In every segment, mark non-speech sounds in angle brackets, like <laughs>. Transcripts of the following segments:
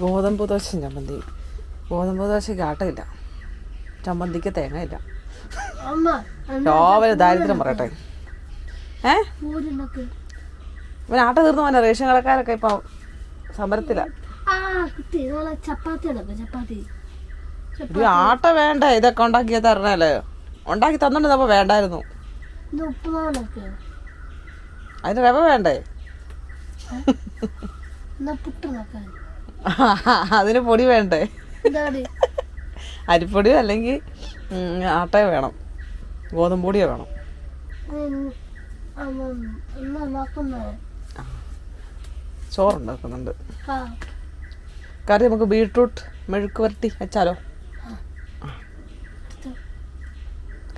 ഗോതമ്പ് ദോശ ചമ്മന്തി. ഗോതമ്പ് ദോശയ്ക്ക് ആട്ടയില്ല ചമ്മന്തിക്ക് തേങ്ങയില്ല. രാവിലെ ദാരിദ്ര്യം പറയട്ടെ. ഏ? ഇവൻ ആട്ട തീർന്നു പോലെ റേഷൻ കടക്കാരൊക്കെ ഇപ്പൊ സമരത്തില. ആട്ട വേണ്ട ഇതൊക്കെ ഉണ്ടാക്കിയ തരണല്ലേ ഉണ്ടാക്കി തന്നിട്ട് വേണ്ടായിരുന്നു. അതിന്റെ രവ അതിന് രവ വേണ്ടേ? <laughs> അതിന് പൊടി വേണ്ടേ? അരിപ്പൊടിയോ അല്ലെങ്കിൽ ആട്ടയോ വേണം. ഗോതമ്പ് പൊടിയോ വേണം ചോറുണ്ടാക്കുന്നുണ്ട്. കറി നമുക്ക് ബീട്രൂട്ട് മെഴുക്ക് വരട്ടി വെച്ചാലോ?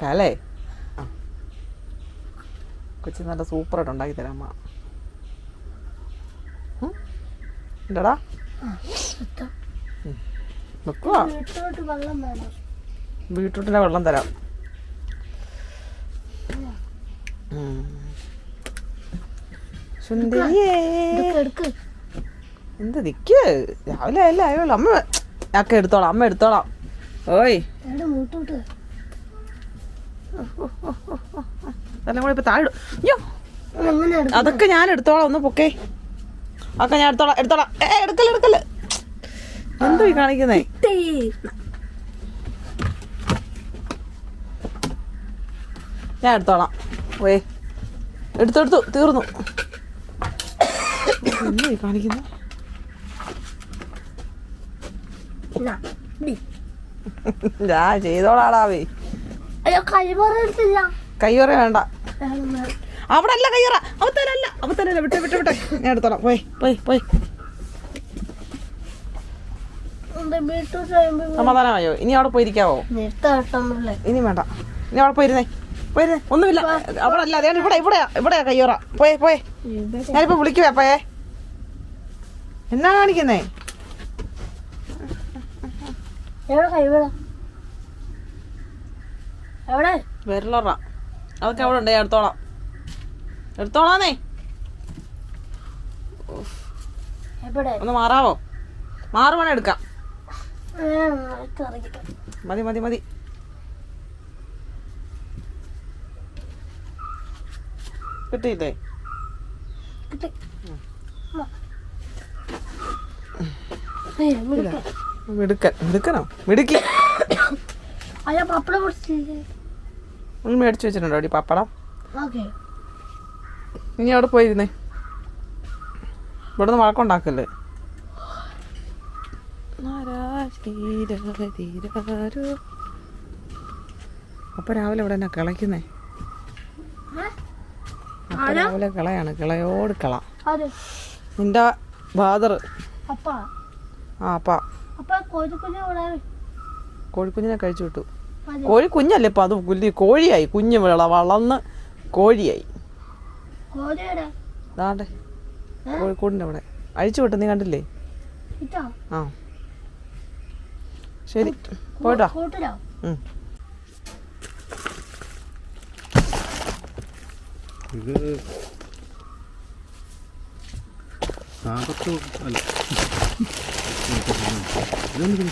കലേ? ആ. കൊച്ചി നല്ല സൂപ്പറായിട്ട് ഉണ്ടാക്കി തരാം അമ്മ. വെക്കുവാ. വീട്ടിലോട്ട് വെള്ളം വേണം. ബീട്രൂട്ടിന്റെ വെള്ളം തരാം. സുന്ദരിയേ. എന്ത് നിക്ക്? രാവിലെ അല്ലേ ആയോളൂ അമ്മ ഒക്കെ എടുത്തോളാം. അമ്മ എടുത്തോളാം. ഓയ്. അതെല്ലാം കൂടെ ഇപ്പൊ താഴെ അതൊക്കെ ഞാൻ എടുത്തോളാം. ഒന്ന് പൊക്കേ. അതൊക്കെ ഞാൻ എടുത്തോളാം എടുത്തോളാം. ഏ എടുക്കൽ എടുക്കൽ. എന്തോ ഈ കാണിക്കുന്നേ. ഞാൻ എടുത്തോളാം. ഓയേ എടുത്തെടുത്തു തീർന്നു. എന്തോ ഈ കാണിക്കുന്നേ. ഞാൻ <laughs> ചെയ്തോളാടാവേ അയ്യോ എടുത്തില്ല. കയ്യോറ വേണ്ട. വേണം, വേണം. അവിടെ അല്ല കയ്യറ. അവത്തരല്ല. അവത്തരല്ല. വിട്ടെ വിട്ടെ വിട്ടെ. ഞാൻ എടുത്തോളാം. പോയി. പോയി പോയി. സമാധാനമായോ? ഇനി അവിടെ പോയിരിക്കാവോ? ഇനി വേണ്ട. ഇനി അവിടെ പോയിരുന്നേ. പോയിരുന്നേ. ഒന്നുമില്ല. അവിടെ അല്ല അതാണ് ഇവിടെ ഇവിടെയാ ഇവിടെയാ കയ്യോറ. പോയേ പോയേ. ഞാനിപ്പോ വിളിക്കുവേ അപ്പയേ എന്നാ കാണിക്കുന്നേ? എവിടെ കഴിവറ എവിടെ? വിരലറ. അതൊക്കെ അവിടെ ഉണ്ട്. ഞാൻ എടുത്തോളാം. എടുത്തോളാന്നേ. എവിടെ? ഒന്ന് മാറാവോ? മാറുവാണെ എടുക്കാം. മതി മതി മതി. കിട്ടിയില്ലേ. മിടുക്കൻ. മിടുക്കനോ? മിടുക്കി. മേടിച്ചു വെച്ചിട്ടുണ്ടോ? അടി പപ്പടം? ഇനി അവിടെ പോയിരുന്നേ. ഇവിടുന്ന് വഴക്കുണ്ടാക്കല്ലേ അപ്പൊ രാവിലെ ഇവിടെ എന്നാ കിളയ്ക്കുന്നേ? അപ്പൊ രാവിലെ കിളയാണ്. കിളയോട് കിള. നിന്റെ ഫാദർ ആ അപ്പാ. കോഴിക്കുഞ്ഞിനെ കഴിച്ചു വിട്ടു. കോഴി കുഞ്ഞല്ലേ ഇപ്പൊ? അത് കുല്ലി കോഴിയായി. കുഞ്ഞ് വിള വളർന്ന് കോഴിയായി. കോഴിക്കോടിന്റെ അവിടെ. അഴിച്ചു വിട്ടു നീ കണ്ടില്ലേ? ഇട്ടോ? ആ. ശരി പോയിട്ടോ. ഇത് ആപത്ത് അല്ല. <laughs> ഇതൊന്നും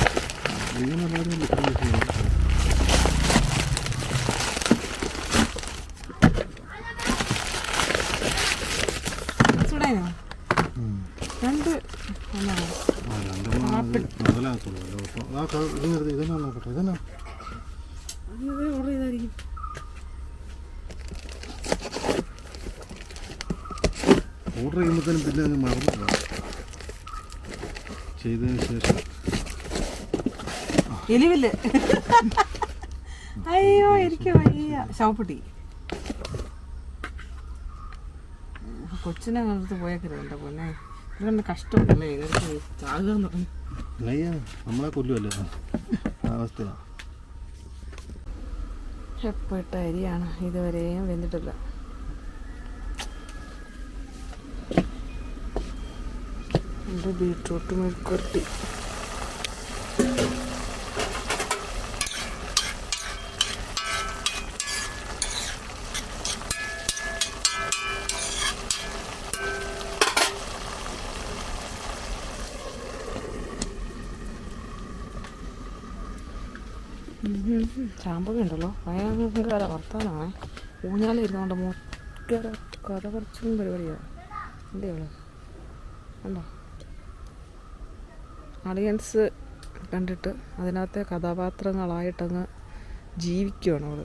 രണ്ട് മുതലാകത്തുള്ളൂ ആ ക- ഇത് നിർത്തി ഇതെന്നാ നോക്കട്ടെ ഇതെന്നാ ഓർഡർ ചെയ്തായിരിക്കും ഓർഡർ ചെയ്യുമ്പോഴത്തേനും പിന്നെ അങ്ങ് മറന്നു പോകും. ചെയ്തതിന് ശേഷം. എലിവില്ലേ. അയ്യോ എനിക്ക് വയ്യ. ശവപ്പെട്ടി. കൊച്ചിനെ അടുത്ത് പോയേക്കരുത് എന്റെ പൊന്നെ. ഇതുകൊണ്ട് കഷ്ടമുണ്ടല്ലേ? ഇതൊക്കെ ചാകുക എന്ന് പറഞ്ഞു. അയ്യ നമ്മളെ കൊല്ലുമല്ലേ അവസ്ഥയാണ് എപ്പോട്ട അരിയാണ് ഇതുവരെയും വെന്തിട്ടില്ല. എന്റെ ബീട്രൂട്ട് മെഴുക്കുരട്ടി ചാമ്പൊക്കെ ഉണ്ടല്ലോ ഭയങ്കര വർത്താനാണേ. ഊഞ്ഞാലിരുന്നോണ്ട് മൊത്തം കഥ കുറച്ചും പരിപാടിയാണ് എന്തേ ഉള്ളു ഉണ്ടോ അളിയൻസ് കണ്ടിട്ട് അതിനകത്തെ കഥാപാത്രങ്ങളായിട്ടങ്ങ് ജീവിക്കുവാണ് അവൾ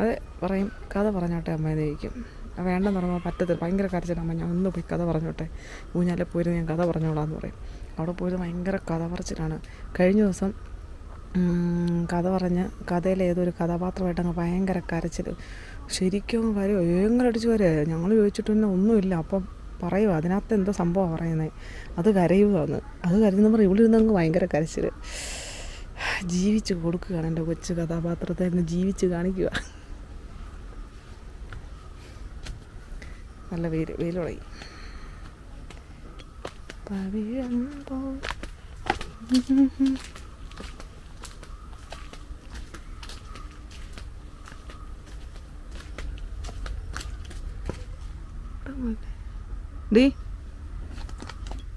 അത് പറയും കഥ പറഞ്ഞോട്ടെ അമ്മ ജയിക്കും വേണ്ടെന്ന് പറഞ്ഞാൽ പറ്റത്തില്ല ഭയങ്കര കരച്ചിലമ്മ ഞാൻ ഒന്ന് പോയി കഥ പറഞ്ഞോട്ടെ. ഊഞ്ഞാലെ പോയി ഞാൻ കഥ പറഞ്ഞോളാം എന്ന് പറയും. അവിടെ പോയത് ഭയങ്കര കഥ പറച്ചിലാണ്. കഴിഞ്ഞ ദിവസം കഥ പറഞ്ഞ് കഥയിലെ ഏതൊരു കഥാപാത്രമായിട്ട് അങ്ങ് ഭയങ്കര കരച്ചിൽ ശരിക്കും കാര്യം ഭയങ്കര അടിച്ച് വരെ. ഞങ്ങൾ ചോദിച്ചിട്ട് തന്നെ ഒന്നുമില്ല. അപ്പം പറയുക അതിനകത്ത് എന്തോ സംഭവമാണ് പറയുന്നത് അത് കരയുകയാണ് അത് കരയുന്നപ്പോൾ ഇവിടെ ഇരുന്ന് അങ്ങ് ഭയങ്കര കരച്ചിൽ ജീവിച്ച് കൊടുക്കുകയാണ് എന്റെ കൊച്ചു കഥാപാത്രത്തെ അങ്ങ് ജീവിച്ച് കാണിക്കുക. നല്ല വെയിൽ വെയിൽ തുടങ്ങി. പവിഴമ്പോൾ ഡീ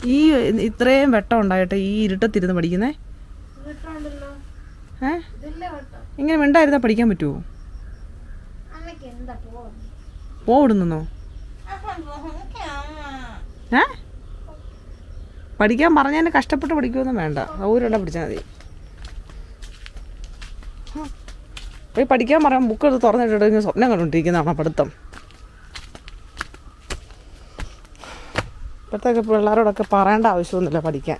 ഈ ഇത്രയും വെട്ടം ഉണ്ടായിട്ട് ഈ ഇരുട്ടത്തിരുന്ന് പഠിക്കുന്നേ? ഏ? ഇങ്ങനെ മിണ്ടായിരുന്നാ പഠിക്കാൻ പറ്റുമോ പോവിടുന്നോ ഏ? പഠിക്കാൻ പറഞ്ഞതിന് കഷ്ടപ്പെട്ട് പഠിക്കുമൊന്നും വേണ്ട. സൗകര്യമുള്ള പഠിച്ചാൽ മതി. പോയി പഠിക്കാൻ പറയാം ബുക്ക് എടുത്ത് തുറന്നിട്ടിട്ട് സ്വപ്നം കണ്ടുകൊണ്ടിരിക്കുന്നതാണോ പഠിത്തം? ഇപ്പോഴത്തേക്ക് പിള്ളേരോടൊക്കെ പറയേണ്ട ആവശ്യമൊന്നുമില്ല പഠിക്കാൻ.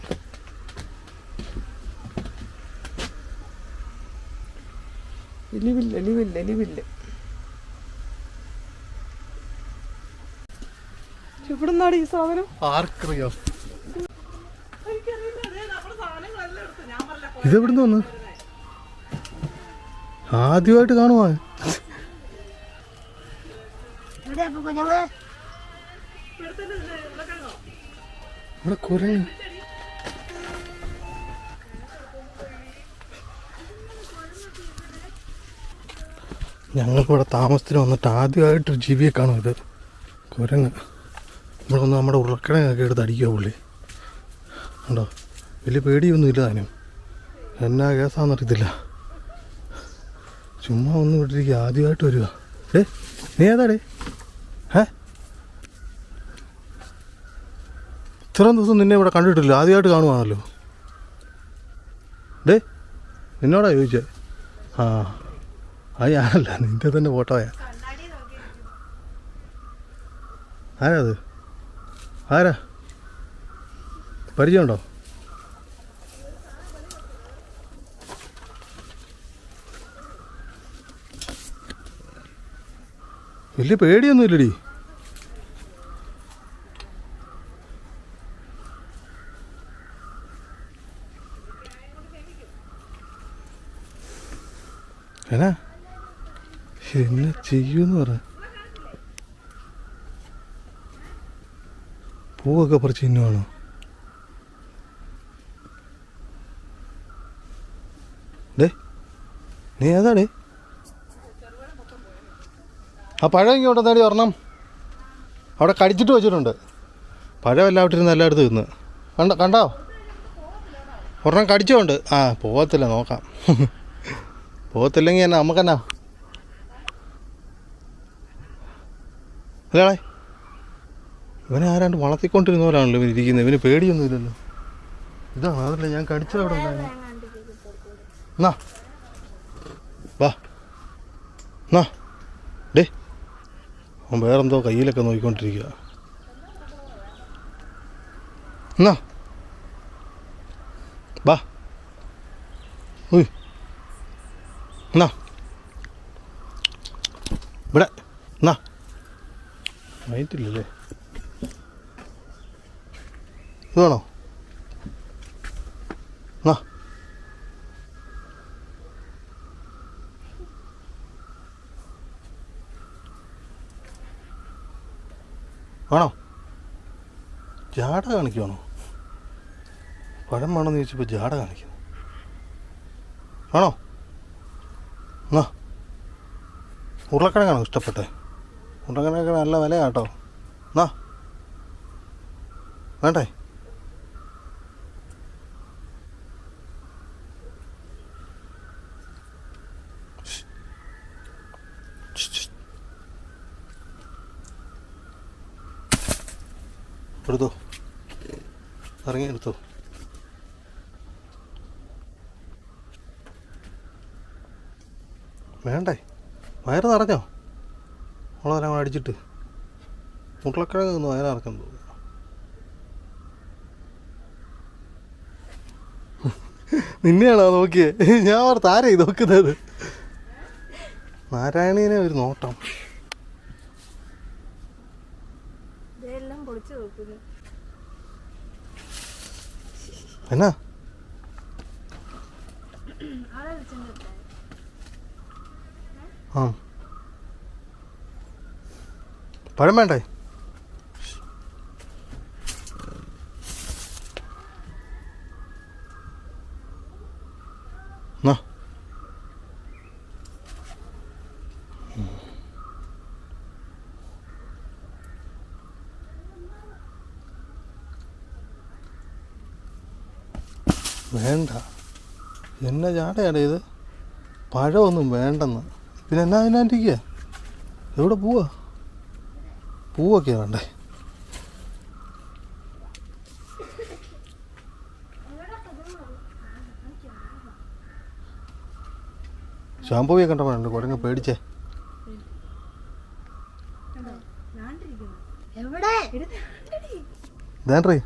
എലിവില്ല എലിവില്ല എലിവില്ല എവിടുന്നാണ് ഈ സാധനം? ആർക്കറിയാം. ഇതെവിടുന്ന് വന്ന്? ആദ്യമായിട്ട് കാണുവാ. ഇവിടെ കുഞ്ഞുങ്ങൾ. ഇവിടെ കുരങ്ങ്. ഞങ്ങൾക്കിവിടെ താമസത്തിന് വന്നിട്ട് ആദ്യമായിട്ടൊരു ജീവിയെ കാണും ഇത്. കുരങ്ങ്. നമ്മളൊന്ന് നമ്മുടെ ഉരുളക്കിഴങ്ങൊക്കെ എടുത്ത് അടിക്കുക പുള്ളി. ഉണ്ടോ വലിയ പേടിയൊന്നും ഇല്ല താനും എന്നാ കേസാന്നറിയത്തില്ല ചുമ്മാ ഒന്ന് വിട്ടിരിക്കുക ആദ്യമായിട്ട് വരിക ഏ നീ ഏതാടേ? ഏ ഇത്രയും ദിവസം നിന്നെ ഇവിടെ കണ്ടിട്ടില്ല. ആദ്യമായിട്ട് കാണുവാണല്ലോ. ഡേ നിന്നോടാ ചോദിച്ചേ. ആ അത് ഞാനല്ല നിന്റെ തന്നെ ഫോട്ടോയാ. ആരാ അത്? ആരാ? പരിചയമുണ്ടോ? വലിയ പേടിയൊന്നും എന്നാ എന്നെ ചെയ്യൂന്ന് പറ. പൂവൊക്കെ പറിച്ച് തിന്നുവാണോ? ഡേ നീ ഏതാടേ? ആ പഴം ഇങ്ങോട്ട് നേടി ഒരെണ്ണം. അവിടെ കടിച്ചിട്ട് വെച്ചിട്ടുണ്ട്. പഴം ഇട്ടിരുന്ന് എല്ലായിടത്ത് തിന്ന്. കണ്ട കണ്ടോ? ഒരെണ്ണം കടിച്ചോണ്ട്. ആ പോകത്തില്ല നോക്കാം. പോകത്തില്ലെങ്കിൽ എന്നാ നമുക്കെന്നാ? അല്ലേ ഇവനെ ആരാണ്ട് വളർത്തിക്കൊണ്ടിരുന്ന പോലാണല്ലോ ഇവൻ ഇരിക്കുന്നത്? ഇവന് പേടിയൊന്നുമില്ലല്ലോ ഇതാണ് അതല്ല ഞാൻ കടിച്ചത് അവിടെ ഡേ. അവൻ വേറെന്തോ കയ്യിലൊക്കെ നോക്കിക്കൊണ്ടിരിക്കുക എന്നാ വാ ഉയ് എന്നാ ഇവിടെ എന്നാ ആയിട്ടില്ലല്ലേ ഇത് വേണോ എന്നാ വേണോ ജാട കാണിക്കുവാണോ? പഴം വേണമെന്ന് ചോദിച്ചപ്പോൾ ജാട കാണിക്കുന്നു. വേണോ? ഉരുളക്കിഴങ്ങാണോ ഇഷ്ടപ്പെട്ടേ? ഉരുളക്കിഴങ്ങൊക്കെ നല്ല വില കേട്ടോ എന്നാ വേണ്ടേ? എടുത്തോ. ഇറങ്ങി എടുത്തോ. വേണ്ടേ? വയറ് നിറഞ്ഞോ? ഉള്ളതെല്ലാം കൂടെ അടിച്ചിട്ട്. ഉരുളക്കിഴങ്ങ് നിന്ന് വയറ് നിറക്കാൻ തോന്നുന്നു. നിന്നെയാണോ നോക്കിയേ? ഞാൻ ഓർത്ത് ആരാ നോക്കുന്നത്? നാരായണീനെ ഒരു നോട്ടം. എന്നാ? ആ. പഴം വേണ്ടേ? വേണ്ട. എന്നെ ചാടയാടേ ഇത്? പഴമൊന്നും വേണ്ടെന്ന്. പിന്നെ എന്നാ അതിനാണ്ടിരിക്കുക എവിടെ പോവാ? പൂവൊക്കെയാ വേണ്ടേ? ഷാമ്പൂയെ കണ്ടപ്പോഴുണ്ട് കുരങ്ങ് പേടിച്ചേ. ഇതേണ്ടേ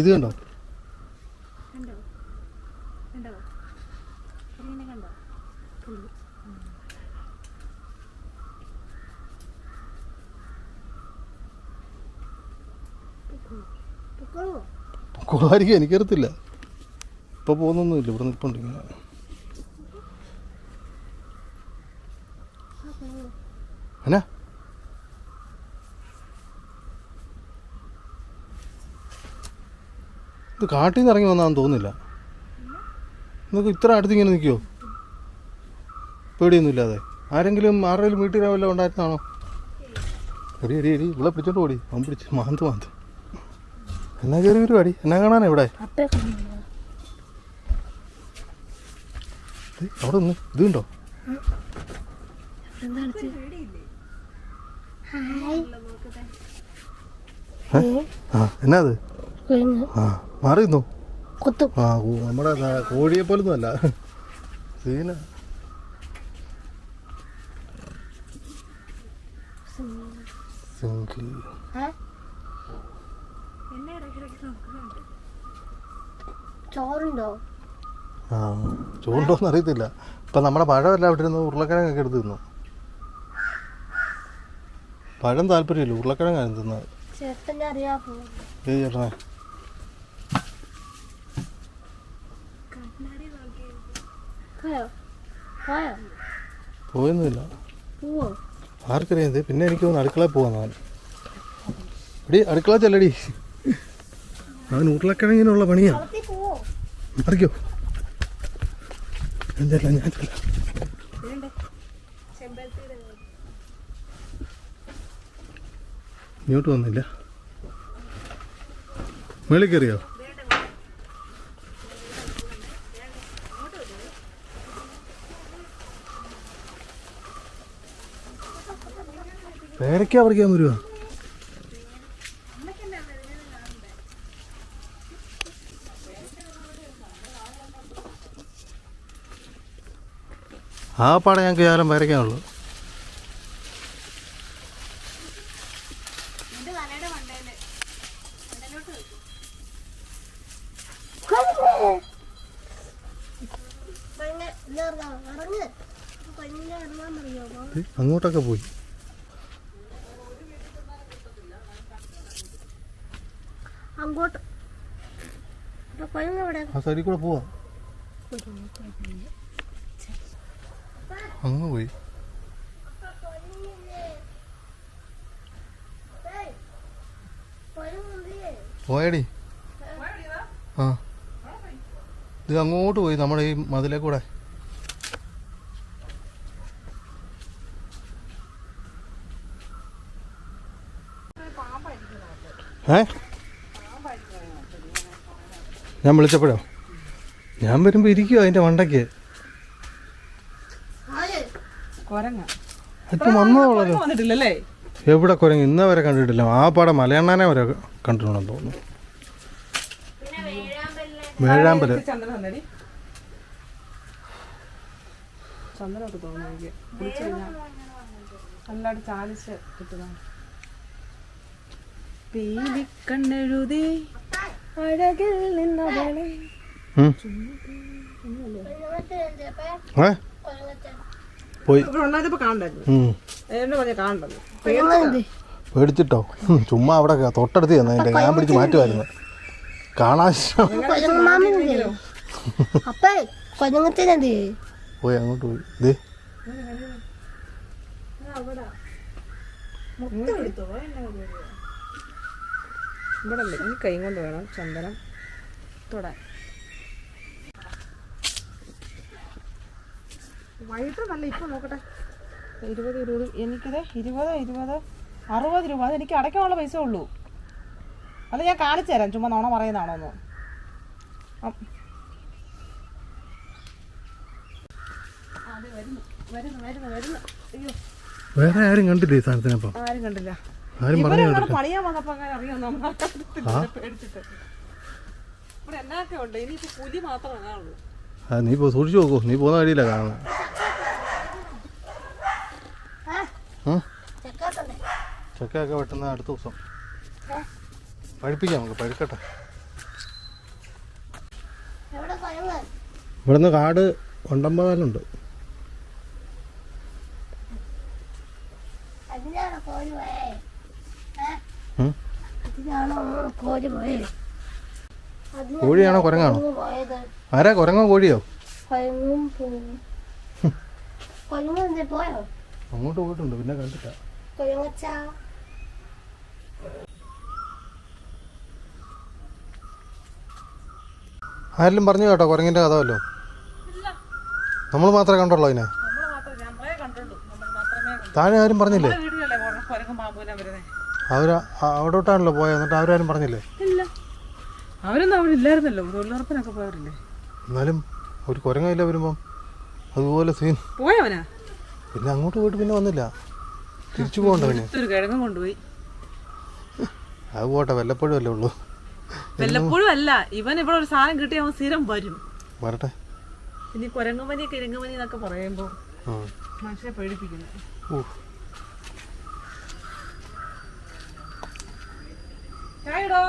ഇത് കണ്ടോ? കണ്ടോ? ഇങ്ങനെ കണ്ടോ? പൊക്കോളൂ. പൊക്കോളായിരിക്കും എനിക്കറിയത്തില്ല. ഇപ്പോൾ പോകുന്നൊന്നുമില്ല ഇവിടെ നിൽപ്പുണ്ട് ഇങ്ങനെ. എന്നാ? ഇത് കാട്ടിൽ നിന്ന് ഇറങ്ങി വന്നാന്ന് തോന്നുന്നില്ല. നിങ്ങൾക്ക് ഇത്ര അടുത്ത് ഇങ്ങനെ നിൽക്കുമോ പേടിയൊന്നുമില്ലാതെ. ആരെങ്കിലും ആരുടെയും വീട്ടിൽ വല്ലതും ഉണ്ടായിരുന്നാണോ? എടി എടി എടി ഇവിടെ പിടിച്ചോണ്ട് ഓടി. അവൻ പിടിച്ച് മാന്ത് മാന്ത്. എന്നാ കയറി വരുവാടി? എന്നാ കാണാനാ ഇവിടെ? അവിടെ നിന്ന്. ഇത് കണ്ടോ? ഏ? ആ എന്നാ അത്? ആ മാറി നിന്നോ കുത്തും. ആ നമ്മുടെ കോഴിയെ പോലൊന്നും അല്ല സീന. സിംഗിൾ. ചോറുണ്ടോ? ആ ചൂണ്ടോന്ന് അറിയത്തില്ല. ഇപ്പം നമ്മുടെ പഴമല്ല അവിടെ ഇരുന്ന് ഉരുളക്കിഴങ്ങൊക്കെ എടുത്ത് തിന്നു. പഴം താല്പര്യമില്ല ഉരുളക്കിഴങ്ങാണ് തിന്നത്. അറിയാ ഏയ് ചേട്ടനെ പോയോ പോയോ പോയൊന്നുമില്ല. പോവോ? ആർക്കറിയാം ഇത്. പിന്നെ എനിക്ക് തോന്നുന്നു അടുക്കള പോവാന്ന് എടി അടുക്കള ചെല്ലടി. അവൻ ഉരുളക്കിഴങ്ങിനുള്ള പണിയാ. പോവോ? മറിക്കോ ഞാൻ ചെല്ലാം. ഞാൻ ചെല്ലാം ഇങ്ങോട്ട് വന്നില്ല. മേളിൽ കയറിയോ? പേരയ്ക്ക പറിക്കാൻ വരുവാ. ആ പാടെ ഞങ്ങൾക്ക് ഇറങ്ങാൻ പറയുമോ അങ്ങോട്ടൊക്കെ പോയി അങ്ങോട്ട് അപ്പൊ കൊയങ്ങ എവിടെ ആ സൈഡിൽ കൂടെ പോവാ. അങ്ങ് പോയി. പോയടി. ആ. ഇത് അങ്ങോട്ട് പോയി നമ്മുടെ ഈ മതിലെ കൂടെ. ഏ? ഞാൻ വിളിച്ചപ്പോഴോ? ഞാൻ വരുമ്പോ ഇരിക്കുവോ അതിന്റെ മണ്ടയ്ക്ക്. കുരങ്ങ. ഇപ്പം വന്നതോളല്ലോ എവിടെ കുരങ്ങ്? ഇന്ന വരെ കണ്ടിട്ടില്ല. ആ പാടെ മലയണ്ണാനെ വരെ കണ്ടിട്ടുണ്ടെന്ന് തോന്നുന്നു. വേഴാമ്പൽ. ചന്ദനമൊക്കെ തോന്നുന്നു എനിക്ക്. കുളിച്ചു കഴിഞ്ഞാൽ നല്ലതായിട്ട് ചാലിച്ച് കിട്ടുന്നതാണ്. പീലിക്കണ്ണെഴുതി അഴകിൽ നിന്നവളെ പോയി. പേടിച്ചിട്ടോ? ചുമ്മാ അവിടെ തൊട്ടടുത്ത് ചെന്ന് ഞാൻ പിടിച്ച് മാറ്റുമായിരുന്നു. കാണാൻ പോയി അങ്ങോട്ട് പോയി. ദേ. ഇവിടെ കൈ കൊണ്ട് വേണം ചന്ദനം തൊടാൻ. വൈകിട്ട് നല്ല ഇപ്പം നോക്കട്ടെ. ഇരുപത് ഇരുപത് എനിക്കിത് ഇരുപത് ഇരുപത് അറുപത് രൂപ. അത് എനിക്ക് അടയ്ക്കാനുള്ള പൈസ ഉള്ളൂ. അത് ഞാൻ കാണിച്ചു തരാം. ചുമ്മാ നോണ പറയുന്നതാണോ ഒന്ന് അം. അതെ, വരുന്നു, വരുന്നു, വരുന്നു, വരുന്നു. അയ്യോ. വേറെ ആരും കണ്ടില്ലേ ഈ സാധനത്തിനപ്പം ആരും കണ്ടില്ല. ആരും പറഞ്ഞു പണിയാൻ വന്നപ്പോ അങ്ങനെ അറിയാം? നമ്മൾ പേടിച്ചിട്ട്. ഇവിടെ എന്നൊക്കെ ഉണ്ട്. ഇനിയിപ്പോ പുലി മാത്രമേ കാണുള്ളൂ ആ നീ പോ സൂക്ഷിച്ചു നോക്കൂ. നീ പോകുന്ന വഴിയില്ല കാണുന്നത്. ചക്കയൊക്കെ വെട്ടുന്ന അടുത്ത ദിവസം. പഴുപ്പിക്കാം നമുക്ക് പഴുക്കട്ടെ. ഇവിടുന്ന് കാട് കൊണ്ടമ്പതാലുണ്ട് കോഴിയാണോ കുരങ്ങാണോ? കുരങ്ങ് ആരാ കുരങ്ങോ കോഴിയോ? എന്തേ പോയോ? അങ്ങോട്ട് പോയിട്ടുണ്ട് പിന്നെ കണ്ടില്ല. ആരെങ്കിലും പറഞ്ഞു കേട്ടോ കുരങ്ങിന്റെ കഥ വല്ലോ. നമ്മൾ മാത്രമേ കണ്ടുള്ളൂ അതിനെ. നമ്മൾ മാത്രമേ നമ്മളെ കണ്ടുള്ളൂ. നമ്മൾ മാത്രമേ കണ്ടു താഴെ ആരും പറഞ്ഞില്ലേ? അവർ അവർ അവിടോട്ടാണല്ലോ പോയത് എന്നിട്ട് അവരാരും പറഞ്ഞില്ലേ? ഇല്ല. അവരൊന്നും അവിടെ ഇല്ലായിരുന്നല്ലോ തൊഴിലുറപ്പിനൊക്കെ പോയവരില്ലേ? എന്നാലും ഒരു കുരങ്ങയില്ല വരുമ്പം? അതുപോലെ സീൻ. പോയവനാ? പിന്നെ അങ്ങോട്ട് പോയിട്ട് പിന്നെ വന്നില്ല. തിരിച്ചു പോകണ്ട പിന്നെ. ഒരു കിഴങ്ങും കൊണ്ടുപോയി. അത് പോട്ടെ വല്ലപ്പോഴും അല്ലേ ഉള്ളൂ. വല്ലപ്പോഴും അല്ല. ഇവൻ ഇവിടെ ഒരു സാധനം കിട്ടി അവൻ സ്ഥിരം വരും. വരട്ടെ. ഇനി കുരങ്ങുമനി കിഴങ്ങുമനി എന്നൊക്കെ പറയുമ്പോൾ മനുഷ്യനെ പേടിപ്പിക്കുന്നു. ചായടോ